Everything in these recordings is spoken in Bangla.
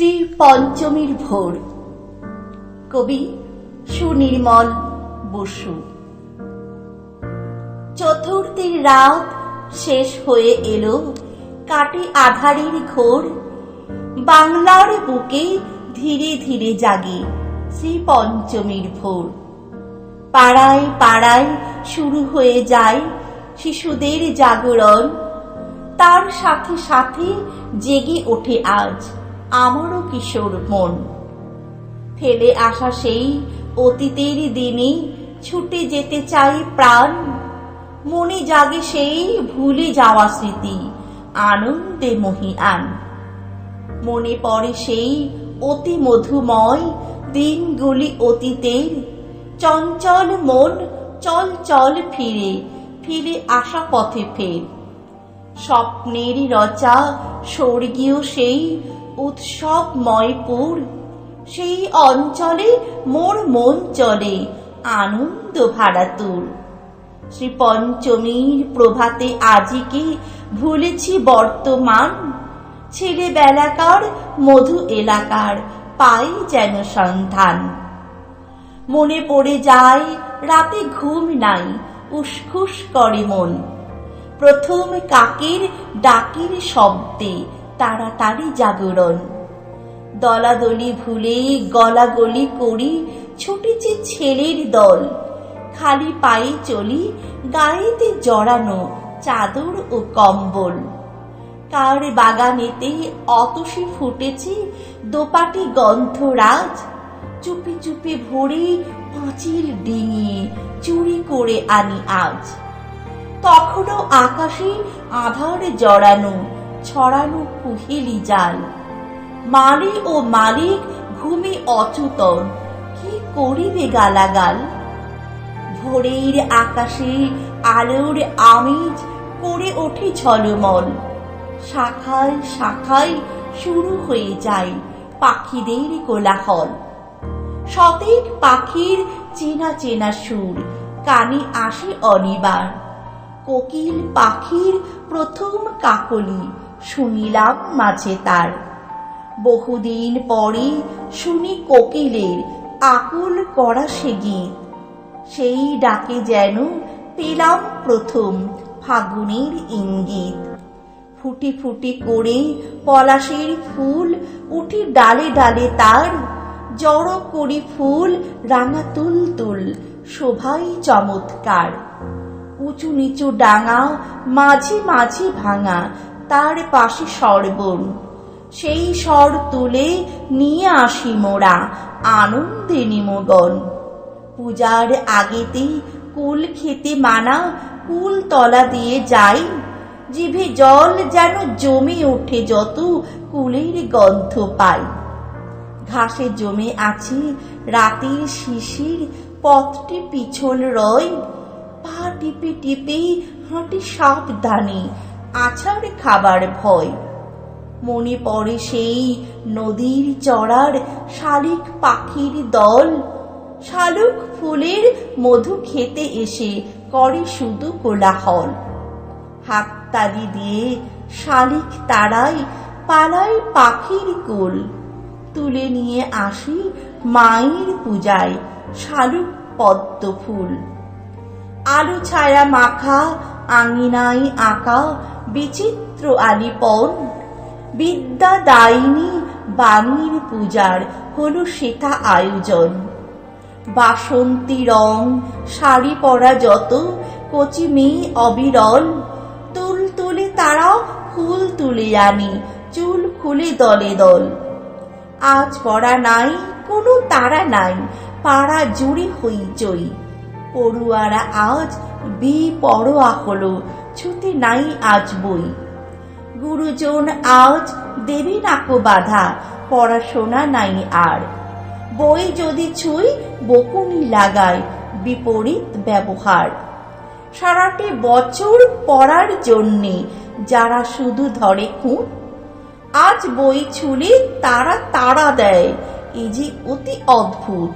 শ্রী পঞ্চমীর ভোর। কবি সুনির্মল বসু। চতুর্থীর রাত শেষ হয়ে এলো কাটে আধারের ঘোর। বাংলার বুকে ধীরে ধীরে জাগে শ্রী পঞ্চমীর ভোর। পাড়ায় পাড়ায় শুরু হয়ে যায় শিশুদের জাগরণ। তার সাথে সাথে জেগে ওঠে আজ আমারও কিশোর মন। ফেলে আসা সেই অতীতের দিনে ছুটে যেতে চাই প্রাণ। মনে জাগে সেই ভুলে যাওয়া স্মৃতি, আনন্দে মহিয়ান। মনে পড়ে সেই অতি মধুময় দিনগুলি অতীতের চঞ্চল মন চল চল ফিরে ফিরে আসা পথে ফের। স্বপ্নের রচা, স্বর্গীয় সেই উৎসবময়পুর সেই অঞ্চলে মোর মন চলে আনন্দ ভাড়াতুর শ্রী পঞ্চমীর প্রভাতে আজিকে ভুলেছি বর্তমান। ছেলেবেলাকার মধু এলাকার পাই যেন সন্ধান। মনে পড়ে যায়, রাতে ঘুম নাই, উসখুস করে মন। প্রথম কাকের ডাকের শব্দে তাড়াতাড়ি জাগরণ। দলাদলি ভুলে, গলাগলি করি ছুটেছে ছেলের দল। খালি পায়ে চলি, গায়েতে জড়ানো চাদর ও কম্বল। কার বাগানেতে অতসী ফুটেছে দোপাটি গন্ধরাজ চুপি চুপি ভরে পাঁচিল ডিঙিয়ে চুরি করে আনি আজ। তখনও আকাশে আধার জড়ানো ছড়ানো কুহেলি জাল। মালি ও মালিক ঘুমে অচুতন, কি করিবে গালাগাল? ভোরের আকাশে আলোর আমিজ করে ওঠে ঝলমল। শাখায় শাখায় শুরু হয়ে যায় পাখিদের কোলাহল। শতেক পাখির চেনা চেনা সুর, কানে আসে অনিবার। কোকিল পাখির প্রথম কাকলি শুনিলাম মাঝে তার। বহুদিন পরে শুনি কোকিলের আকুল করা সে গীত। সেই ডাকে যেন পেলাম প্রথম ফাগুনের ইঙ্গিত। ফুটি ফুটি করে পলাশের ফুল উঠি ডালে ডালে তার। জড়ো করি ফুল রাঙা তুল তুল শোভাই চমৎকার। উঁচু নিচু ডাঙা মাঝে মাঝে ভাঙা তার পাশে সর্বণ। সেই স্বর তুলে নিয়ে আসি মোরা, আনন্দে নিমগন পূজার আগেতে কুল খেতে মানা, কুল তলা দিয়ে যাই। জিভে জল যেন জমে ওঠে যত, কুলের গন্ধ পাই। ঘাসে জমে আছে, রাতের শিশির, পথটি পিছল রয় পা টিপে টিপে হাঁটি সাবধানে আছাড় খাবার ভয়। মনে পড়ে সেই নদীর চড়ার শালিক পাখির দল। শালুক ফুলের মধু খেতে এসে করে শুধু কোলাহল। হাততালি দিয়ে শালিক তারাই পালায় পাখির কোল। তুলে নিয়ে আসি মায়ের পূজায় শালুক পদ্ম ফুল। আলু ছায়া মাখা, আঙিনায় আঁকা বিচিত্র আলিপন। বিদ্যা দায়িনী বাণীর পূজার হলো সেটা আয়োজন। বাসন্তী রং, শাড়ি পরা যত, কচি মেয়ে অবিরল। তুল তুলে তারা ফুল তুলে আনি, চুল খুলে দলে দল। আজ পড়া নাই, কোনো তারা নাই, পাড়া জুড়ে হইচই। পড়ুয়ারা আজ বি পড়োয়া হলো ছুতে নাই আজ বই। গুরুজন আজ দেবে নাকো বাধা, পড়াশোনা নাই আর। বই যদি ছুই, বকুনি লাগায় বিপরীত ব্যবহার। সারাটি বছর পড়ার জন্যে যারা শুধু ধরে খুঁত আজ বই ছুলে তারা তাড়া দেয় এই যে অতি অদ্ভুত।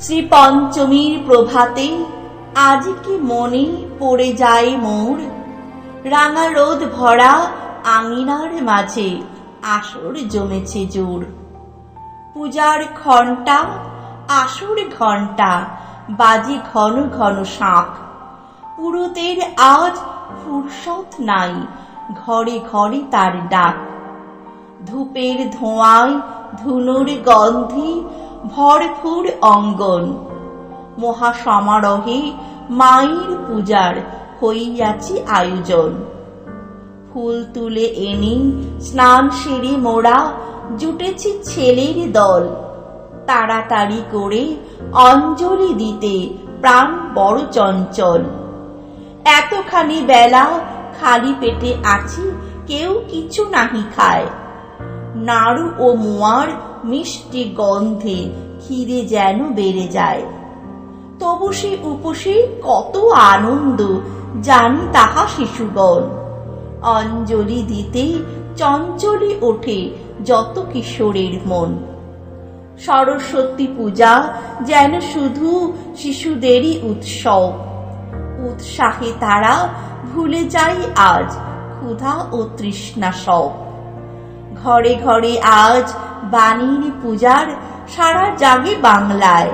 শ্রী পঞ্চমীর প্রভাতে আজ কি মনে পড়ে যায় মোর? রাঙা রোদ ভরা আঙিনার মাঝে আসর জমেছে জোর। পূজার ঘণ্টা, আসর ঘণ্টা, বাজে ঘন ঘন শাঁখ। পুরুতের আজ ফুরসত নাই, ঘরে ঘরে তার ডাক। ধূপের ধোঁয়ায় ধুনুর গন্ধে, ভরপুর অঙ্গন। মহাসমারোহে মায়ের পূজার হইয়াছে আয়োজন। ফুল তুলে এনে, স্নান সেরে মোড়া, জুটেছি ছেলের দল। তাড়াতাড়ি করে অঞ্জলি দিতে প্রাণ বড় চঞ্চল। এতখানি বেলা খালি পেটে আছি, কেউ কিছু নাহি খায়। নাড়ু ও মোয়ার মিষ্টি গন্ধে খিদে যেন বেড়ে যায়। তবু সে উপসে কত আনন্দ জানি তাহা শিশুগণ। অঞ্জলি দিতে চঞ্চলে ওঠে যত কিশোরের মন। সরস্বতী পূজা যেন শুধু শিশুদেরই উৎসব। উৎসাহে তারা ভুলে যায় আজ ক্ষুধা ও তৃষ্ণা সব। ঘরে ঘরে আজ বাণীর পূজার সারা জাগে বাংলায়।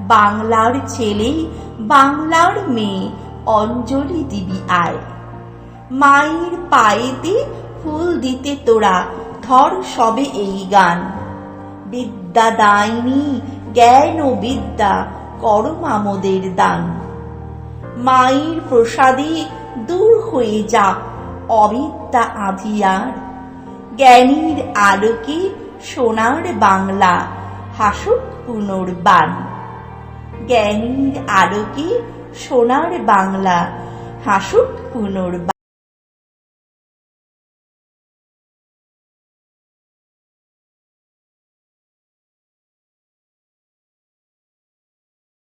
বাংলার ছেলে বাংলার মেয়ে অঞ্জলি দিবি আয়। মায়ের পায়েতে ফুল দিতে তোরা, ধর সবে এই গান। বিদ্যা দায়নি, জ্ঞান ও বিদ্যা করম আমাদের দান। মায়ের প্রসাদে দূর হয়ে যাক অবিদ্যা আধিয়ার জ্ঞানীর আলোকে সোনার বাংলা হাসুক পুনর্বান জ্ঞানীর আলোকে সোনার বাংলা। হাসুক পুনর্বান